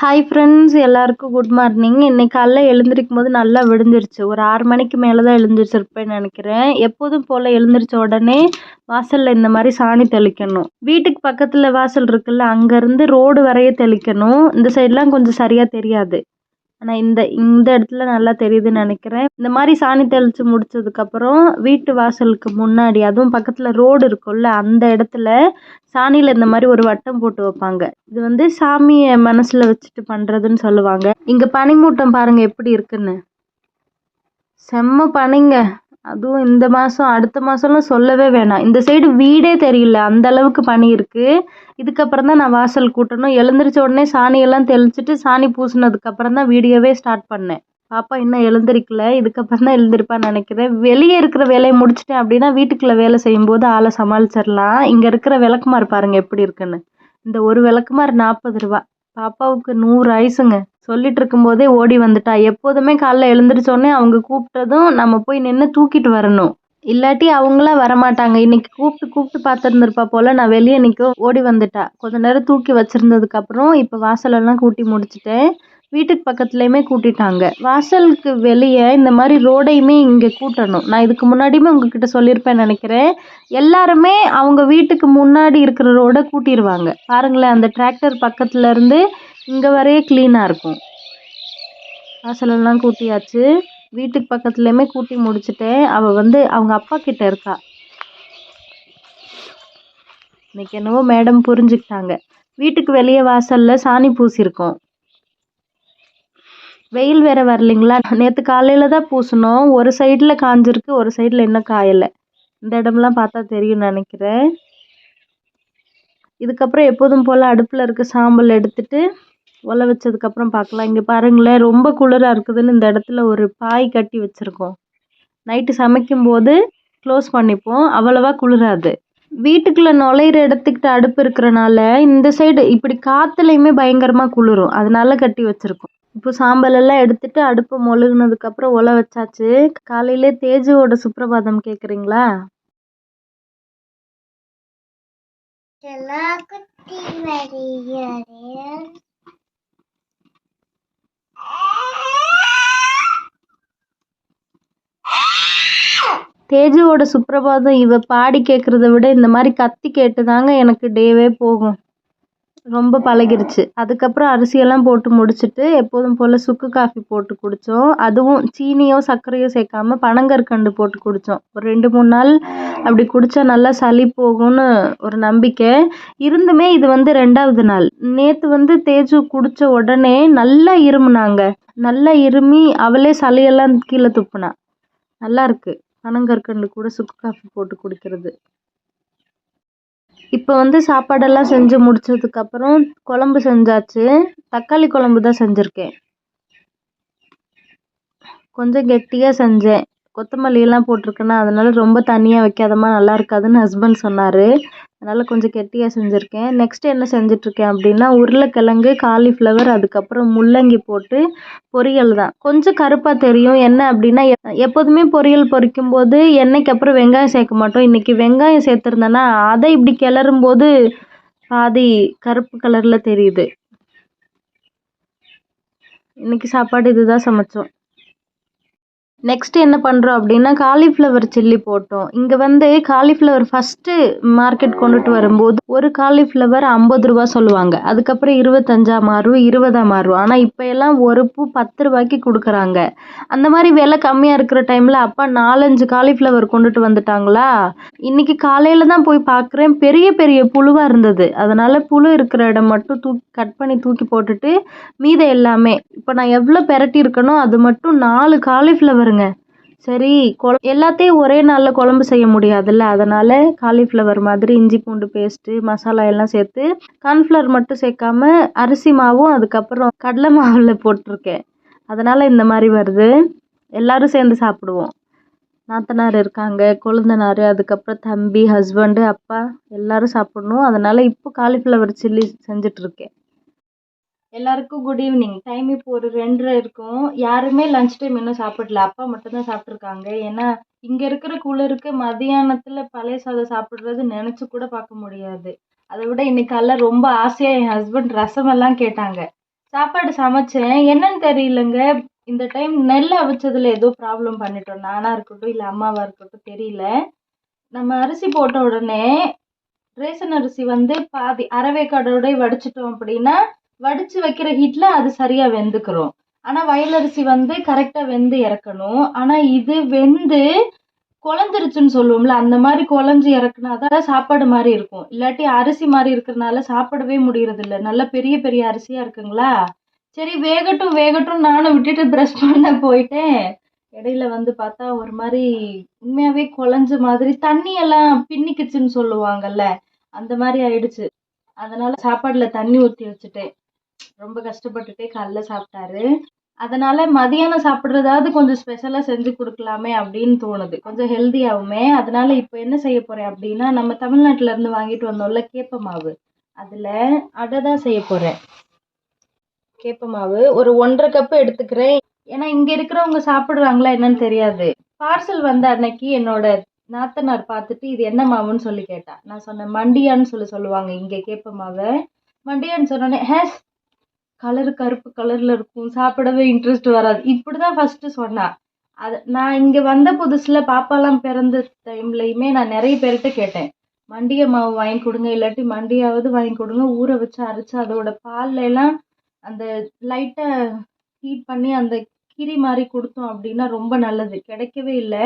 Hi friends எல்லாருக்கும் good morning இன்னைக்கு காலைல எழுந்திருக்கும் போது நல்லா விழுந்துருச்சு ஒரு ஆறு மணிக்கு மேலே தான் எழுந்திரிச்சிருப்பேன்னு நினைக்கிறேன். எப்போதும் போல் எழுந்திரிச்ச உடனே வாசலில் இந்த மாதிரி சாணி தெளிக்கணும். வீட்டுக்கு பக்கத்தில் வாசல் இருக்குல்ல அங்கேருந்து ரோடு வரைய தெளிக்கணும். இந்த சைட்லாம் கொஞ்சம் சரியாக தெரியாது. ஆனால் இந்த இந்த இடத்துல நல்லா தெரியுதுன்னு நினைக்கிறேன். இந்த மாதிரி சாணி தெளித்து முடிச்சதுக்கப்புறம் வீட்டு வாசலுக்கு முன்னாடி அதுவும் பக்கத்தில் ரோடு இருக்கும்ல அந்த இடத்துல சாணியில் இந்த மாதிரி ஒரு வட்டம் போட்டு வைப்பாங்க. இது வந்து சாமியை மனசில் வச்சுட்டு பண்ணுறதுன்னு சொல்லுவாங்க. இங்கே பனிமூட்டம் பாருங்கள் எப்படி இருக்குன்னு. செம்ம பனிங்க. அதுவும் இந்த மாதம் அடுத்த மாதம்லாம் சொல்லவே வேணாம். இந்த சைடு வீடே தெரியல அந்த அளவுக்கு பனி இருக்குது இதுக்கப்புறம் தான் நான் வாசல் கூட்டணும். எழுந்திரிச்ச உடனே சாணியெல்லாம் தெளிச்சிட்டு சாணி பூசினதுக்கப்புறம் தான் வீடியோவே ஸ்டார்ட் பண்ணேன். பாப்பா இன்னும் எழுந்திருக்கல இதுக்கப்புறம் தான் எழுந்திருப்பான்னு நினைக்கிறேன். வெளியே இருக்கிற வேலையை முடிச்சிட்டேன் அப்படின்னா வீட்டுக்குள்ளே வேலை செய்யும்போது ஆளை சமாளிச்சிடலாம். இங்கே இருக்கிற விளக்குமாறு பாருங்கள் எப்படி இருக்குன்னு. இந்த ஒரு விளக்குமாறு நாற்பது ரூபா. பாப்பாவுக்கு நூறு ஆயுசுங்க சொல்லிட்டு இருக்கும்போதே ஓடி வந்துட்டா. எப்போதுமே காலைல எழுந்திரிச்சோடனே அவங்க கூப்பிட்டதும் நம்ம போய் நின்று தூக்கிட்டு வரணும். இல்லாட்டி அவங்களாம் வரமாட்டாங்க. இன்னைக்கு கூப்பிட்டு கூப்பிட்டு பார்த்துருந்துருப்பா போல். நான் வெளியே நிற்க ஓடி வந்துட்டா. கொஞ்ச நேரம் தூக்கி வச்சுருந்ததுக்கப்புறம் இப்போ வாசலெல்லாம் கூட்டி முடிச்சிட்டேன். வீட்டுக்கு பக்கத்துலேயுமே கூட்டிட்டாங்க. வாசலுக்கு வெளியே இந்த மாதிரி ரோடையுமே இங்கே கூட்டணும். நான் இதுக்கு முன்னாடியுமே உங்ககிட்ட சொல்லியிருப்பேன் நினைக்கிறேன். எல்லாருமே அவங்க வீட்டுக்கு முன்னாடி இருக்கிற ரோடை கூட்டிடுவாங்க பாருங்களேன் அந்த டிராக்டர் பக்கத்துலேருந்து இங்கே வரையே க்ளீனாக இருக்கும். வாசலெல்லாம் கூட்டியாச்சு. வீட்டுக்கு பக்கத்துலேயுமே கூட்டி முடிச்சிட்டேன். அவள் வந்து அவங்க அப்பா கிட்ட இருக்கா. இன்னைக்கு என்னவோ மேடம் புரிஞ்சுக்கிட்டாங்க. வீட்டுக்கு வெளியே வாசலில் சாணி பூசியிருக்கோம். வெயில் வேற வரலைங்களா? நேற்று காலையில் தான் பூசினோம் ஒரு சைடில் காஞ்சிருக்கு ஒரு சைடில் இன்னும் காயலை. இந்த இடம்லாம் பார்த்தா தெரியும்னு நினைக்கிறேன். இதுக்கப்புறம் எப்போதும் போல் அடுப்பில் இருக்க சாம்பல் எடுத்துட்டு ஒலை வச்சதுக்கப்புறம் பார்க்கலாம். இங்கே பாருங்களேன் ரொம்ப குளிராக இருக்குதுன்னு இந்த இடத்துல ஒரு பாய் கட்டி வச்சுருக்கோம். நைட்டு சமைக்கும்போது க்ளோஸ் பண்ணிப்போம். அவ்வளவா குளிராது. வீட்டுக்குள்ளே நுழையிற இடத்துக்கிட்ட அடுப்பு இருக்கிறனால இந்த சைடு இப்படி காற்றுலையுமே பயங்கரமாக குளிரும். அதனால கட்டி வச்சுருக்கோம். இப்போ சாம்பல் எல்லாம் எடுத்துட்டு அடுப்பு மொழுகுனதுக்கப்புறம் ஒலை வச்சாச்சு. காலையிலே தேஜுவோட சுப்ரபாதம் கேட்குறீங்களா தேஜுவோட சுப்ரபாதம் இவ பாடி கேட்குறத விட இந்த மாதிரி கத்தி கேட்டு தாங்க எனக்கு டேவே போகும். ரொம்ப பழகிருச்சு. அதுக்கப்புறம் அரிசியெல்லாம் போட்டு முடிச்சுட்டு எப்போதும் போல் சுக்கு காஃபி போட்டு குடித்தோம் அதுவும் சீனியோ சர்க்கரையோ சேர்க்காம பனங்கற்கண்டு போட்டு குடித்தோம் ஒரு ரெண்டு மூணு நாள் அப்படி குடித்தா நல்லா சளி போகும்னு ஒரு நம்பிக்கை. இருந்துமே இது வந்து ரெண்டாவது நாள். நேற்று வந்து தேஜு குடித்த உடனே நல்லா இருமுனாங்க. நல்லா இருமி அவளே சளியெல்லாம் கீழே துப்புனா. நல்லா இருக்குது பனங்கற்கண்டு கூட சுக்கு காஃபி போட்டு குடிக்கிறது. இப்போ வந்து சாப்பாடெல்லாம் செஞ்சு முடிச்சதுக்கப்புறம் குழம்பு செஞ்சாச்சு. தக்காளி குழம்பு தான் செஞ்சுருக்கேன். கொஞ்சம் கெட்டியாக செஞ்சேன். கொத்தமல்லி எல்லாம் அதனால் அதனால ரொம்ப தண்ணியாக வைக்காதம்மா நல்லா இருக்காதுன்னு ஹஸ்பண்ட் சொன்னார். அதனால் கொஞ்சம் கெட்டியாக செஞ்சுருக்கேன். நெக்ஸ்ட் என்ன செஞ்சிட்ருக்கேன் அப்படின்னா உருளைக்கிழங்கு காலிஃப்ளவர் அதுக்கப்புறம் முள்ளங்கி போட்டு பொரியல் தான். கொஞ்சம் கருப்பாக தெரியும். என்ன அப்படின்னா எப்போதுமே பொரியல் பொரிக்கும் போது எண்ணெய்க்கு அப்புறம் வெங்காயம் சேர்க்க மாட்டோம். இன்றைக்கி வெங்காயம் சேர்த்துருந்தேன்னா அதை இப்படி கிளறும் போது பாதி கருப்பு கலரில் தெரியுது. இன்னைக்கு சாப்பாடு இதுதான் சமைச்சோம். நெக்ஸ்ட் என்ன பண்ணுறோம் அப்படின்னா காலிஃப்ளவர் சில்லி போட்டோம். இங்கே வந்து காலிஃப்ளவர் ஃபஸ்ட்டு மார்க்கெட் கொண்டுட்டு வரும்போது ஒரு காலிஃப்ளவர் ஐம்பது ரூபா சொல்லுவாங்க. அதுக்கப்புறம் இருபத்தஞ்சா மாறும் இருபதா மாறும். ஆனால் இப்போ எல்லாம் ஒரு பூ பத்து ரூபாய்க்கு கொடுக்குறாங்க. அந்த மாதிரி விலை கம்மியாக இருக்கிற டைமில் அப்பா நாலஞ்சு காலிஃப்ளவர் கொண்டுட்டு வந்துட்டாங்களா? இன்றைக்கி காலையில் தான் போய் பார்க்குறேன். பெரிய பெரிய புழுவாக இருந்தது. அதனால் புழு இருக்கிற இடம் மட்டும் தூக்கி கட் பண்ணி தூக்கி போட்டுட்டு மீத எல்லாமே இப்போ நான் எவ்வளோ பெரட்டி இருக்கனோ அது மட்டும் நாலு காலிஃப்ளவர் பாருங்க. சரி கொ எல்லாத்தையும் ஒரே நாளில் குழம்பு செய்ய முடியாதுல்ல. அதனால் காலிஃப்ளவர் மாதிரி இஞ்சி பூண்டு பேஸ்ட்டு மசாலா எல்லாம் சேர்த்து கார்ன்ஃப்ளவர் மட்டும் சேர்க்காம அரிசி மாவும் அதுக்கப்புறம் கடலை மாவில் போட்டிருக்கேன். அதனால் இந்த மாதிரி வருது. எல்லாரும் சேர்ந்து சாப்பிடுவோம். நாத்தனார் இருக்காங்க கொழுந்தனார் அதுக்கப்புறம் தம்பி ஹஸ்பண்டு அப்பா எல்லாரும் சாப்பிடணும். அதனால் இப்போ காலிஃப்ளவர் சில்லி செஞ்சிட்ருக்கேன் எல்லாருக்கும் குட் ஈவினிங் டைம் இப்போ ஒரு ரெண்டரை இருக்கும். யாருமே லஞ்ச் டைம் இன்னும் சாப்பிடல. அப்பா மட்டும்தான் சாப்பிட்ருக்காங்க ஏன்னா இங்கே இருக்கிற குளிருக்கு மதியானத்தில் பழைய சாதம் சாப்பிட்றது நினச்சி கூட பார்க்க முடியாது. அதை விட இன்னைக்கு ரொம்ப ஆசையாக என் ஹஸ்பண்ட் ரசமெல்லாம் கேட்டாங்க. சாப்பாடு சமைச்சேன். என்னன்னு தெரியலங்க. இந்த டைம் நெல் அவிச்சதுல ஏதோ ப்ராப்ளம் பண்ணிட்டோம். நானா இருக்கட்டும் இல்லை அம்மாவாக இருக்கட்டும் தெரியல. நம்ம அரிசி போட்ட உடனே ரேசன் அரிசி வந்து பாதி அரைவேக்காடோட வடிச்சிட்டோம் அப்படின்னா வடிச்சு வைக்கிற ஹீட்ல அது சரியா வெந்துக்கிறோம். ஆனா வயலரிசி வந்து கரெக்டா வெந்து இறக்கணும். ஆனா இது வெந்து குழஞ்சிருச்சுன்னு சொல்லுவோம்ல அந்த மாதிரி குழஞ்சு இறக்குனாதான் சாப்பாடு மாதிரி இருக்கும். இல்லாட்டி அரிசி மாதிரி இருக்கிறனால சாப்பிடவே முடியறது இல்லை நல்ல பெரிய பெரிய அரிசியா இருக்குங்களா? சரி வேகட்டும் வேகட்டும். நானும் விட்டுட்டு ப்ரஷ் பண்ண போயிட்டேன். இடையில வந்து பார்த்தா ஒரு மாதிரி உண்மையாவே குழஞ்ச மாதிரி தண்ணி எல்லாம் பின்னிக்குச்சுன்னு சொல்லுவாங்கல்ல அந்த மாதிரி ஆயிடுச்சு. அதனால சாப்பாடுல தண்ணி ஊற்றி வச்சுட்டேன். ரொம்ப கஷ்டப்பட்டுட்டே காலைல சாப்பிட்டாரு. அதனால மதியானம் சாப்பிட்றதாவது கொஞ்சம் ஸ்பெஷலாக செஞ்சு கொடுக்கலாமே அப்படின்னு தோணுது. கொஞ்சம் ஹெல்த்தியாகவுமே அதனால இப்போ என்ன செய்ய போகிறேன் அப்படின்னா நம்ம தமிழ்நாட்டுல இருந்து வாங்கிட்டு வந்தோம்ல கேப்ப மாவு. அதில் அடை தான் செய்ய போகிறேன் கேப்ப மாவு. ஒரு ஒன்றரை கப்பு எடுத்துக்கிறேன். ஏன்னா இங்கே இருக்கிறவங்க சாப்பிடுறாங்களா என்னன்னு தெரியாது. பார்சல் வந்த அன்னைக்கு என்னோட நாத்தனார் பார்த்துட்டு இது என்ன மாவுன்னு சொல்லி கேட்டா. நான் சொன்னேன் மண்டியான்னு சொல்லி சொல்லுவாங்க இங்கே கேப்ப மாவை. மண்டியான்னு சொன்னோடனே ஹேஸ் கலர் கருப்பு கலர்ல இருக்கும் சாப்பிடவே இன்ட்ரெஸ்ட் வராது. இப்படிதான் ஃபர்ஸ்ட் சொன்னா. அது நான் இங்க வந்த புதுசுல பாப்பாலாம் பிறந்த டைம்லயுமே நான் நிறைய பேர்கிட்ட கேட்டேன். மண்டிய மாவு வாங்கி கொடுங்க இல்லாட்டி மண்டியாவது வாங்கி கொடுங்க ஊற வச்சு அரைச்சு அதோட பால்ல எல்லாம் அந்த லைட்டா ஹீட் பண்ணி அந்த கீரி மாதிரி கொடுத்தோம் அப்படின்னா ரொம்ப நல்லது. கிடைக்கவே இல்லை.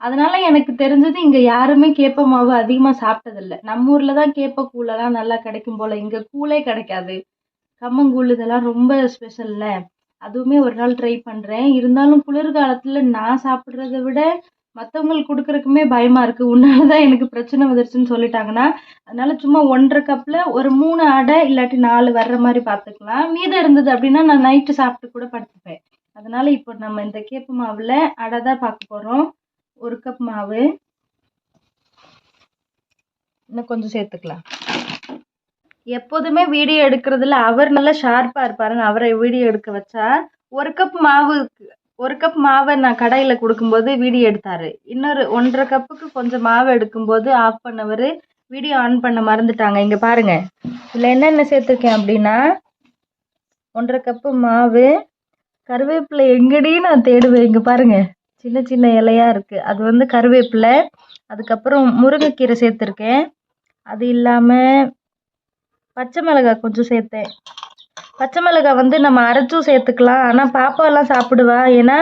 அதனால எனக்கு தெரிஞ்சது இங்க யாருமே கேப்ப மாவு அதிகமா சாப்பிட்டதில்ல. நம்ம ஊர்ல தான் கேப்ப கூழெல்லாம் நல்லா கிடைக்கும் போல. இங்க கூழே கிடைக்காது. கம்மங்கூழ் இதெல்லாம் ரொம்ப ஸ்பெஷல்ல அதுவுமே ஒரு நாள் ட்ரை பண்ணுறேன் இருந்தாலும் குளிர்காலத்தில் நான் சாப்பிட்றத விட மற்றவங்களுக்கு கொடுக்குறக்குமே பயமாக இருக்குது உன்னால தான் எனக்கு பிரச்சனை வந்துருச்சுன்னு சொல்லிட்டாங்கன்னா அதனால சும்மா ஒன்றரை கப்பில் ஒரு மூணு அடை இல்லாட்டி நாலு வர்ற மாதிரி பார்த்துக்கலாம். மீதம் இருந்தது அப்படின்னா நான் நைட்டு சாப்பிட்டு கூட படுத்துப்பேன். அதனால இப்போ நம்ம இந்த கேப்பு மாவில் அடை தான் பார்க்க போகிறோம் ஒரு கப் மாவு. இன்னும் கொஞ்சம் சேர்த்துக்கலாம். எப்போதுமே வீடியோ எடுக்கிறதுல அவர் நல்லா ஷார்ப்பாக இருப்பாருங்க அவரை வீடியோ எடுக்க வச்சா ஒரு கப் மாவு ஒரு கப் மாவை நான் கடையில் கொடுக்கும்போது வீடியோ எடுத்தார். இன்னொரு ஒன்றரை கப்புக்கு கொஞ்சம் மாவு எடுக்கும்போது ஆஃப் பண்ணவர் வீடியோ ஆன் பண்ண மறந்துட்டாங்க. இங்கே பாருங்கள் இதில் என்னென்ன சேர்த்துருக்கேன் அப்படின்னா ஒன்றரை கப்பு மாவு கருவேப்பிலை எங்கடி நான் தேடுவேன்? இங்கே பாருங்கள் சின்ன சின்ன இலையாக இருக்குது அது வந்து கருவேப்பிலை. அதுக்கப்புறம் முருங்கைக்கீரை சேர்த்துருக்கேன். அது இல்லாமல் பச்சை மிளகாய் கொஞ்சம் சேர்த்தேன். பச்சை மிளகாய் வந்து நம்ம அரைச்சும் சேர்த்துக்கலாம். ஆனால் பாப்பாலாம் சாப்பிடுவா. ஏன்னா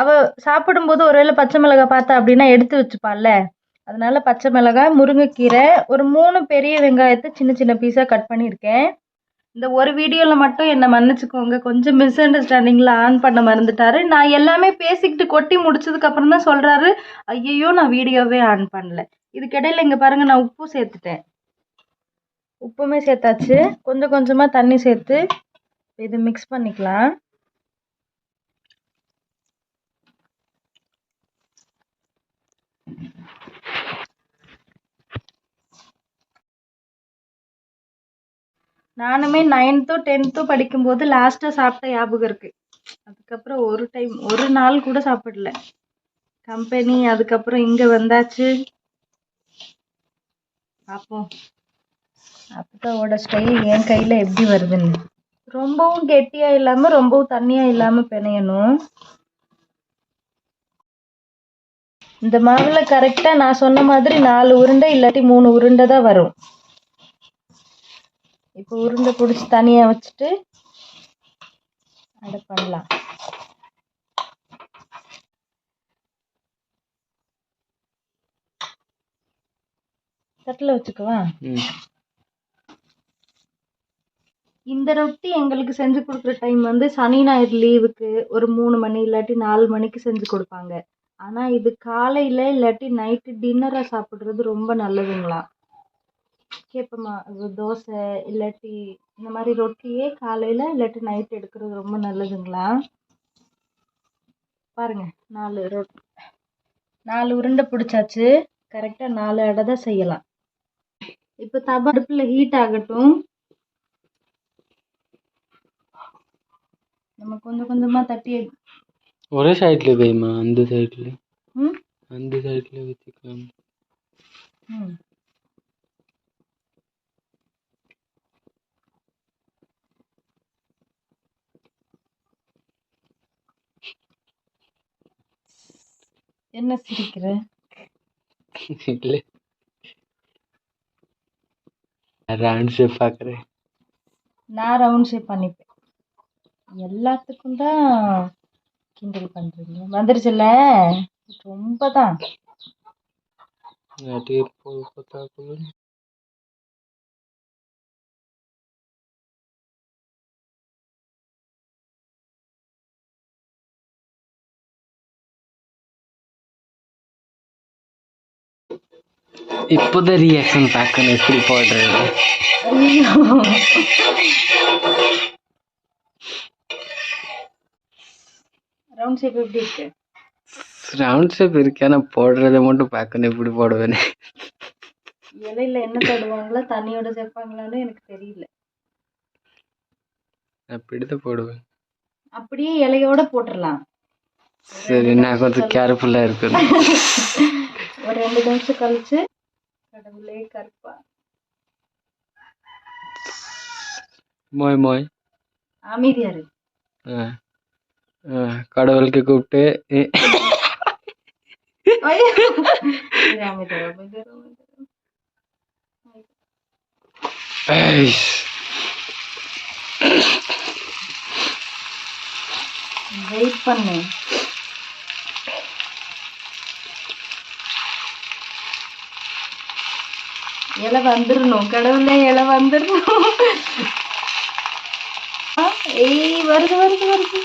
அவள் சாப்பிடும்போது ஒருவேளை பச்சை மிளகாய் பார்த்தா அப்படின்னா எடுத்து வச்சுப்பாள்ல. அதனால பச்சை மிளகாய் முருங்கைக்கீரை ஒரு மூணு பெரிய வெங்காயத்தை சின்ன சின்ன பீஸாக கட் பண்ணியிருக்கேன். இந்த ஒரு வீடியோவில் மட்டும் என்னை மன்னிச்சுக்கோங்க. கொஞ்சம் மிஸ் அண்டர்ஸ்டாண்டிங்கில் ஆன் பண்ண மறந்துட்டாரு. நான் எல்லாமே பேசிக்கிட்டு கொட்டி முடிச்சதுக்கப்புறம் தான் சொல்கிறாரு ஐயையோ நான் வீடியோவே ஆன் பண்ணல. இதுக்கிடையில் இங்கே பாருங்கள் நான் உப்பு சேர்த்துட்டேன். உப்புமே சேர்த்தாச்சு. கொஞ்சம் கொஞ்சமாக தண்ணி சேர்த்து இது மிக்ஸ் பண்ணிக்கலாம். நானுமே நைன்த்தோ டென்த்தோ படிக்கும்போது லாஸ்ட்டாக சாப்பிட்ட ஞாபகம் இருக்குது அதுக்கப்புறம் ஒரு டைம் ஒரு நாள் கூட சாப்பிடல. கம்பெனி அதுக்கப்புறம் இங்கே வந்தாச்சு. பார்ப்போம். அப்பாவோட ஸ்டைல் என் கையில் எப்படி வருதுன்னு. ரொம்பவும் கெட்டியாக இல்லாமல் ரொம்பவும் தண்ணியாக இல்லாமல் பிணையணும். இந்த மாவில் கரெக்டாக நான் சொன்ன மாதிரி நாலு உருண்டை இல்லாட்டி மூணு உருண்டை தான் வரும். இப்போ உருண்டை பிடிச்சி தனியாக வச்சுட்டு அதை பண்ணலாம். தட்டில் வச்சுக்குவா? இந்த ரொட்டி எங்களுக்கு செஞ்சு கொடுக்குற டைம் வந்து சனி ஞாயிறு லீவுக்கு ஒரு மூணு மணி இல்லாட்டி நாலு மணிக்கு செஞ்சு கொடுப்பாங்க. ஆனால் இது காலையில் இல்லாட்டி நைட்டு டின்னராக சாப்பிட்றது ரொம்ப நல்லதுங்களாம் கேட்போமா தோசை இல்லாட்டி இந்த மாதிரி ரொட்டியே காலையில் இல்லாட்டி நைட் எடுக்கிறது ரொம்ப நல்லதுங்களா? பாருங்க நாலு ரொட் நாலு உருண்டை பிடிச்சாச்சு. கரெக்டாக நாலு அடை தான் செய்யலாம். இப்போ தவா அடுப்பில் ஹீட் ஆகட்டும். நம்ம கொஞ்சம் கொஞ்சமா தட்டி ஒரே சைடில் போய்மா அந்த சைடுல ம்? அந்த சைடுல வச்சுக்கலாம். என்ன சிரிக்கிற? இல்ல. ரவுண்ட் ஷேப் பாக்குறேன் நான் ரவுண்ட் ஷேப் பண்ணிப்பேன். எல்லாத்துக்கும் தான் கிண்டல் பண்றீங்க. வந்துருச்சுல்ல? ரொம்ப தான் இப்போதான் ரியாக்ஷன் பார்க்கணும் எப்படி போடுறது? ரவுண்ட் ஷேப் எப்படி இருக்கு? ரவுண்ட் ஷேப் இருக்கு ஆனால் போடுறத மட்டும் பார்க்கணும் எப்படி போடுவேன்னு. இலையில என்ன தடுவாங்களா தண்ணியோட சேர்ப்பாங்களான்னு எனக்கு தெரியல. அப்படிதான் போடுவேன். அப்படியே இலையோட போட்டுடலாம் சரி நான் கொஞ்சம் கேர்ஃபுல்லாக இருக்கணும். ஒரு ரெண்டு நிமிஷம் கழிச்சு கடவுளே கருப்பா. மோய் மோய். அமைதியா இரு. ஆ ஆ. கடவுளுக்கு கூப்பிட்டு வெயிட் பண்ணு. இலை வந்துடணும் கடவுளே இலை வந்துடணும் ஏய் வருது வருது வருது.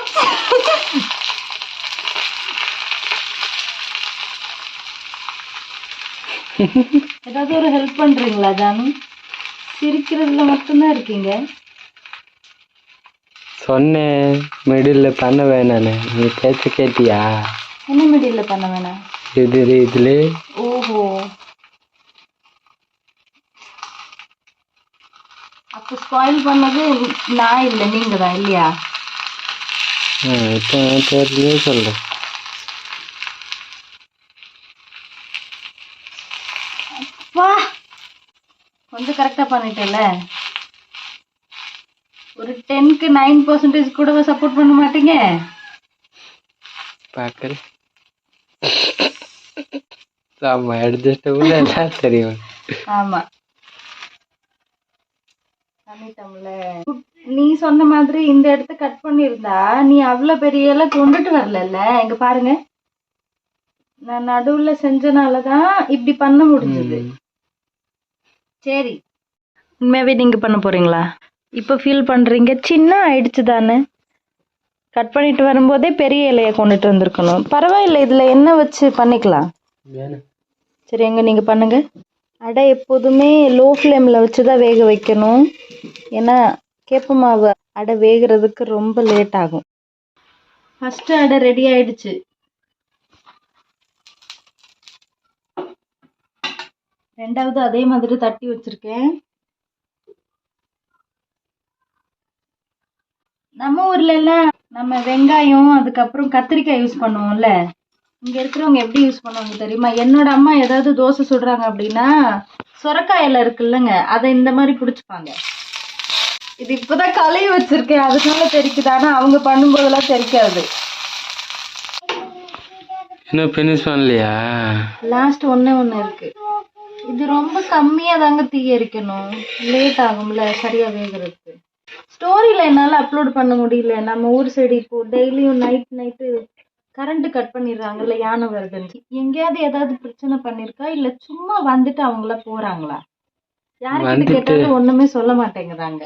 ஏதாவது ஒரு ஹெல்ப் பண்றீங்களா ஜானு சிரிக்கிறதுல மட்டும்தான் இருக்கீங்க. சொன்னேன் மிடில் பண்ண வேணான்னு நீ பேச்ச கேட்டியா? என்ன மீடியில் பண்ண வேணாம்? இது இதுல? ஓஹோ. அப்போ ஸ்பாயில் பண்ணது நான் இல்லை நீங்க தான் இல்லையா? இப்போ தெரியலையே சொல்கிறேன் வா கொஞ்சம் கரெக்டாக பண்ணிட்டேல்ல? ஒரு டென்க்கு நைன் பர்சன்டேஜ் கூட சப்போர்ட் பண்ண மாட்டீங்க? பார்க்குறேன் ஆமாம் அட்ஜஸ்டபுள் எல்லாம் தெரியும். ஆமா. பண்ணிட்டோம்ல. நீ சொன்ன மாதிரி இந்த இடத்த கட் பண்ணியிருந்தா நீ அவ்வளவு பெரிய எல்லாம் கொண்டுட்டு வரலல்ல? இங்க பாருங்க. நான் நடுவுல செஞ்சனாலதான் இப்படி பண்ண முடிஞ்சது. சரி. உண்மையாவே நீங்க பண்ண போறீங்களா? இப்போ ஃபீல் பண்றீங்க. சின்ன ஆயிடுச்சு தானே. கட் பண்ணிட்டு வரும்போதே பெரிய இலைய கொண்டுட்டு வந்திருக்கணும். பரவாயில்ல இதுல என்ன வச்சு பண்ணிக்கலாம்? சரி எங்க நீங்க பண்ணுங்க. அடை எப்போதுமே லோ ஃப்ளேமில் வச்சு தான் வேக வைக்கணும். ஏன்னா கேப்ப மாவு அடை வேகிறதுக்கு ரொம்ப லேட் ஆகும். ஃபஸ்ட்டு அடை ரெடி ஆயிடுச்சு. ரெண்டாவது அதே மாதிரி தட்டி வச்சிருக்கேன். நம்ம ஊர்ல எல்லாம் நம்ம வெங்காயம் அதுக்கப்புறம் கத்திரிக்காய் யூஸ் பண்ணுவோம்ல. இங்க இருக்கிறவங்க எப்படி யூஸ் பண்ணுவாங்க தெரியுமா? என்னோட அம்மா ஏதாவது தோசை சுடுறாங்க அப்படின்னா சொரக்காய் இருக்குல்லங்க அதை இந்த மாதிரி பிடிச்சிப்பாங்க. இது இப்பதான் களைய வச்சிருக்கேன். அதனால தெரிக்குது. ஆனா அவங்க பண்ணும்போதெல்லாம் தெரிக்காது. இன்னும் ஃபினிஷ் பண்ணலையா? லாஸ்ட் ஒண்ணே ஒண்ணு இருக்கு. இது ரொம்ப கம்மியா தாங்க தீ எரிக்கணும். லேட் ஆகும்ல சரியா வேகிறதுக்கு. ஸ்டோரியில என்னால அப்லோட் பண்ண முடியல. நம்ம ஊர் சைடு இப்போ டெய்லியும் நைட் நைட்டு கரண்ட் கட் பண்ணிடுறாங்கல்ல யானை வருதுன்னு. எங்கேயாவது ஏதாவது பிரச்சனை பண்ணிருக்கா? இல்ல சும்மா வந்துட்டு அவங்கள போறாங்களா? யாருக்கிட்ட கேட்டாலும் ஒண்ணுமே சொல்ல மாட்டேங்கிறாங்க.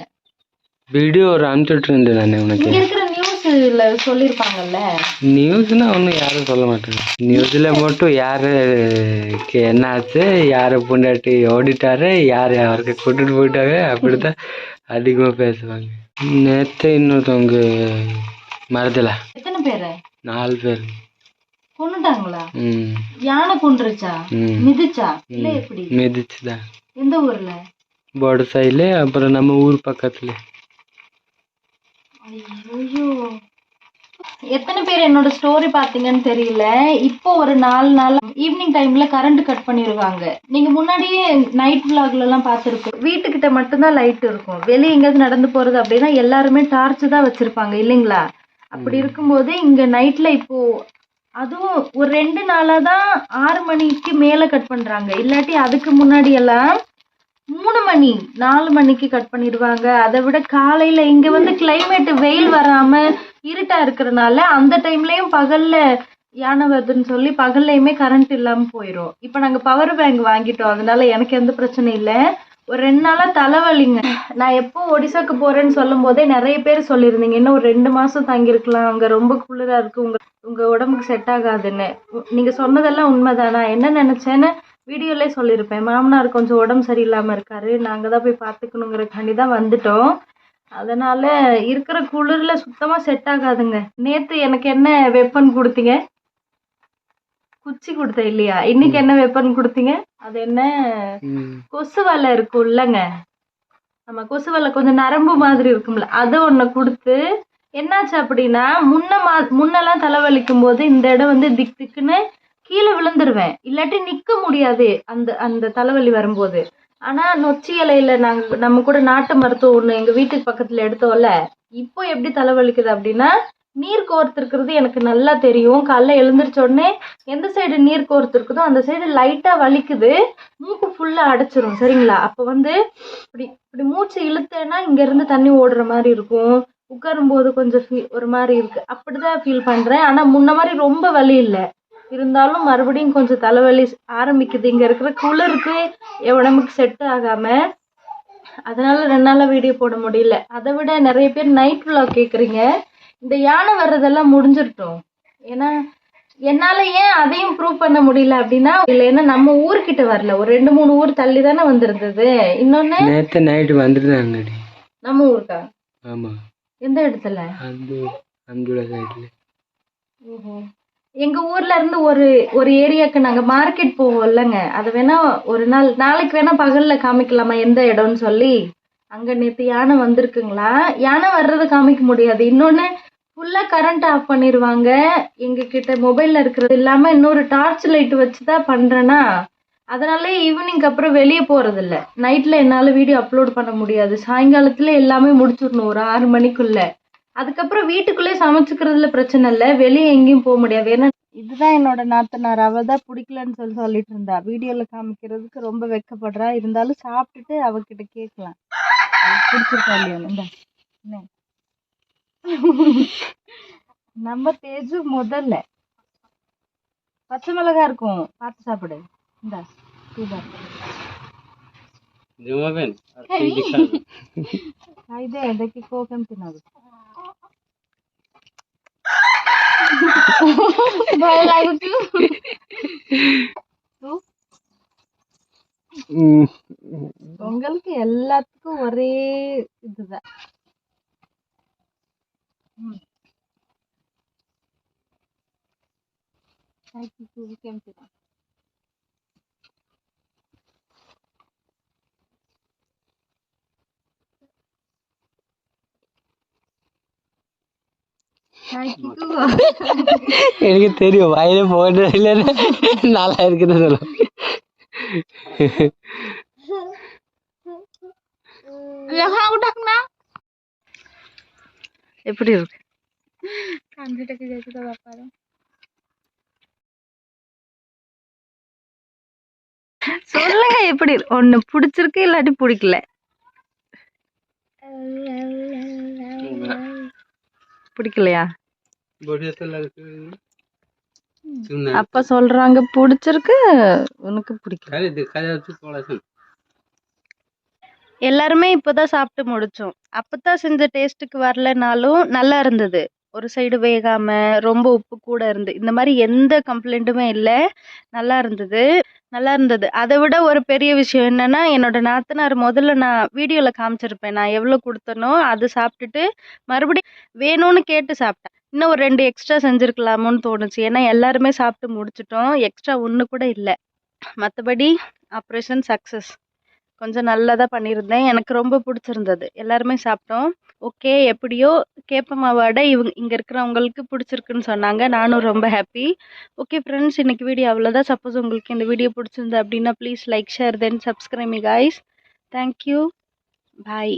வீடியோ ஒரு அனுப்பிச்சுட்டு இருந்தேன் நான் உனக்கு. நியூஸ்ல நியூஸ்னா ஒன்றும் யாரும் சொல்ல மாட்டாங்க. நியூஸில் மட்டும் யாருக்கு என்ன ஆச்சு யாரை பொண்டாட்டி ஓடிட்டாரு யார் அவருக்கு கூட்டிட்டு போயிட்டாங்க அப்படிதான் அதிகமாக பேசுவாங்க. நேற்று இன்னொருத்தவங்க எத்தனை பேரு? நாலு பேர். கொன்னுட்டாங்களா? ம். யானை ம். மிதிச்சா? இல்ல எப்படி? மிதிச்சு தான் எந்த ஊர்ல? போர்டு சைடில் அப்புறம் நம்ம ஊர் பக்கத்துல. ஐயோ எத்தனை பேர் என்னோட ஸ்டோரி பார்த்தீங்கன்னு தெரியல. இப்போ ஒரு நாலு நாள் ஈவினிங் டைம்ல கரண்ட் கட் பண்ணிடுவாங்க நீங்க முன்னாடியே நைட் விளாக்ல எல்லாம் பார்த்துருக்கோம். வீட்டுக்கிட்ட மட்டும்தான் லைட் இருக்கும். வெளியே எங்கேயாவது நடந்து போறது அப்படின்னா எல்லாருமே டார்ச் தான் வச்சிருப்பாங்க இல்லைங்களா? அப்படி இருக்கும்போது இங்க நைட்ல இப்போ அதுவும் ஒரு ரெண்டு நாளா தான் ஆறு மணிக்கு மேல கட் பண்றாங்க. இல்லாட்டி அதுக்கு முன்னாடி எல்லாம் மூணு மணி நாலு மணிக்கு கட் பண்ணிடுவாங்க. அதை விட காலையில இங்க வந்து கிளைமேட் வெயில் வராம இருட்டா இருக்கிறனால அந்த டைம்லயும் பகல்ல யானை வருதுன்னு சொல்லி பகல்லையுமே கரண்ட் இல்லாம போயிடும் இப்போ நாங்க பவர் பேங்க் வாங்கிட்டோம். அதனால எனக்கு எந்த பிரச்சனையும் இல்லை. ஒரு ரெண்டு நாளா தலைவலிங்க. நான் எப்போ ஒடிசாக்கு போறேன்னு சொல்லும் போதே நிறைய பேர் சொல்லியிருந்தீங்க. இன்னும் ஒரு ரெண்டு மாசம் தங்கியிருக்கலாம். அங்க ரொம்ப குளிரா இருக்கு. உங்க உங்க உடம்புக்கு செட் ஆகாதுன்னு. நீங்க சொன்னதெல்லாம் உண்மைதானா? என்ன நினைச்சேன்னு வீடியோலே சொல்லியிருப்பேன். மாமனார் கொஞ்சம் உடம்பு சரியில்லாம இருக்காரு. நாங்க தான் போய் பார்த்துக்கணுங்கிறக்காண்டி தான் வந்துட்டோம். அதனால இருக்கிற குளிர்ல சுத்தமா செட் ஆகாதுங்க. நேத்து எனக்கு என்ன வெப்பன் கொடுத்தீங்க? குச்சி கொடுத்தேன் இல்லையா? இன்னைக்கு என்ன வெப்பன் கொடுத்தீங்க? அது என்ன. கொசு வலை இருக்கும் இல்லைங்க நம்ம கொசு வலை கொஞ்சம் நரம்பு மாதிரி இருக்கும்ல. அது ஒன்று கொடுத்து என்னாச்சு அப்படின்னா முன்ன மா முன்னெல்லாம் தலைவலிக்கும் போது இந்த இடம் வந்து திக் திக்குன்னு கீழே விழுந்துருவேன். இல்லாட்டி நிற்க முடியாது அந்த அந்த தலைவலி வரும்போது. ஆனால் நொச்சி இலையில நாங்கள் நம்ம கூட நாட்டு மருத்துவம் ஒன்று எங்கள் வீட்டுக்கு பக்கத்தில் எடுத்தோம்ல இப்போ எப்படி தலைவலிக்குது அப்படின்னா நீர் கோர்த்துருக்கிறது எனக்கு நல்லா தெரியும். காலைல எழுந்திரிச்ச உடனே எந்த சைடு நீர் கோர்த்துருக்குதோ அந்த சைடு லைட்டாக வலிக்குது. மூக்கு ஃபுல்லாக அடைச்சிரும் சரிங்களா? அப்போ வந்து இப்படி இப்படி மூச்சு இழுத்தேன்னா இங்கேருந்து தண்ணி ஓடுற மாதிரி இருக்கும். உட்காரும்போது கொஞ்சம் ஃபீ ஒரு மாதிரி இருக்கு. அப்படிதான் ஃபீல் பண்ணுறேன் ஆனால் முன்ன மாதிரி ரொம்ப வலி இல்லை. இருந்தாலும் மறுபடியும் கொஞ்சம் தலைவலி ஆரம்பிக்குது. இங்கே இருக்கிற குளிருக்கு என் உடம்புக்கு செட் ஆகாமல் அதனால ரெண்டு நாளாக வீடியோ போட முடியல. அதை விட நிறைய பேர் நைட் vlog கேட்குறீங்க இந்த யானை வர்றதெல்லாம் முடிஞ்சிருட்டும். ஏன்னா என்னால ஏன் அதையும் ப்ரூவ் பண்ண முடியல அப்படின்னா இல்லை ஏன்னா நம்ம ஊர்கிட்ட வரல. ஒரு ரெண்டு மூணு ஊர் தள்ளி தானே வந்திருந்தது. இன்னொன்னு நேத்து நைட்டு வந்துருந்தாங்கடி நம்ம ஊருக்கா? ஆமா. எந்த இடத்துல? அந்த அந்த சைடுல ஓஹோ. எங்க ஊர்ல இருந்து ஒரு ஒரு ஏரியாக்கு நாங்க மார்க்கெட் போவோம் இல்லைங்க. அது வேணா ஒரு நாள் நாளைக்கு வேணா பகல்ல காமிக்கலாமா எந்த இடம்னு சொல்லி. அங்க நேத்து யானை வந்திருக்குங்களா? யானை வர்றது காமிக்க முடியாது. இன்னொன்னு ஃபுல்லா கரண்ட் ஆஃப் பண்ணிடுவாங்க எங்க கிட்ட மொபைல்ல இருக்கிறது இல்லாம இன்னொரு டார்ச் லைட் வச்சு தான் பண்றேன்னா அதனால ஈவினிங்க்கு அப்புறம் வெளியே போறது இல்ல நைட்ல என்னால வீடியோ அப்லோட் பண்ண முடியாது. சாயங்காலத்துல எல்லாமே முடிச்சிடணும். ஒரு ஆறு மணிக்குள்ள. அதுக்கப்புறம் வீட்டுக்குள்ளே சமைச்சுக்கிறதுல பிரச்சனை இல்லை. வெளியே எங்கேயும் போக முடியாது. ஏன்னா இதுதான் என்னோட நாத்தனார். அவ தான் பிடிக்கலன்னு சொல்லி சொல்லிட்டு இருந்தா. வீடியோவில் காமிக்கிறதுக்கு ரொம்ப வெக்கப்படுறா. இருந்தாலும் சாப்பிட்டுட்டு அவகிட்ட கேட்கலாம். பிடிச்சிருக்கா இல்லையா? நம்ம தேஜு முதல்ல. பச்சை மிளகா இருக்கும். பார்த்து சாப்பிடு. இந்தா. தூபா ஜமாவேன் இதே ಅದಕ್ಕೆ ಕೋಕಂ ತಿನ್ನೋದು ভয় লাগতো பொங்கலுக்கு எல்லாத்துக்கும் ஒரே இதுதான். எனக்கு தெரியும் வாயில போட்டு இல்லைன்னு நல்லா இருக்குது சொல்லும் எப்படி இருக்கு? சொல்லுங்க எப்படி இருக்கு? ஒண்ணு பிடிச்சிருக்கு இல்லாட்டி பிடிக்கல. பிடிக்கலையா? அப்ப சொல்றாங்க பிடிச்சிருக்கு உனக்கு பிடிக்கல. எல்லாருமே இப்போதான் சாப்பிட்டு முடிச்சோம். அப்பதான் செஞ்ச டேஸ்ட்டுக்கு வரலனாலும் நல்லா இருந்தது. ஒரு சைடு வேகாம ரொம்ப உப்பு கூட இருந்து இந்த மாதிரி எந்த கம்ப்ளைண்ட்டுமே இல்லை. நல்லா இருந்தது. நல்லா இருந்தது. அதை விட ஒரு பெரிய விஷயம் என்னன்னா என்னோட நாத்தனார் முதல்ல நான் வீடியோல காமிச்சிருப்பேன். நான் எவ்வளோ கொடுத்தனோ அது சாப்பிட்டுட்டு மறுபடியும் வேணும்னு கேட்டு சாப்பிட்டேன். இன்னும் ஒரு ரெண்டு எக்ஸ்ட்ரா செஞ்சுருக்கலாமோன்னு தோணுச்சு. ஏன்னா எல்லாருமே சாப்பிட்டு முடிச்சிட்டோம். எக்ஸ்ட்ரா ஒன்று கூட இல்லை. மற்றபடி ஆப்ரேஷன் சக்ஸஸ் கொஞ்சம் நல்லதாக பண்ணியிருந்தேன். எனக்கு ரொம்ப பிடிச்சிருந்தது. எல்லாருமே சாப்பிட்டோம். ஓகே எப்படியோ கேப்ப மாவாடை இவங்க இங்கே இருக்கிறவங்களுக்கு பிடிச்சிருக்குன்னு சொன்னாங்க. நானும் ரொம்ப ஹாப்பி ஓகே ஃப்ரெண்ட்ஸ் இன்னைக்கு வீடியோ அவ்வளோதான் சப்போஸ் உங்களுக்கு இந்த வீடியோ பிடிச்சிருந்தது அப்படின்னா please like share then subscribe guys thank you bye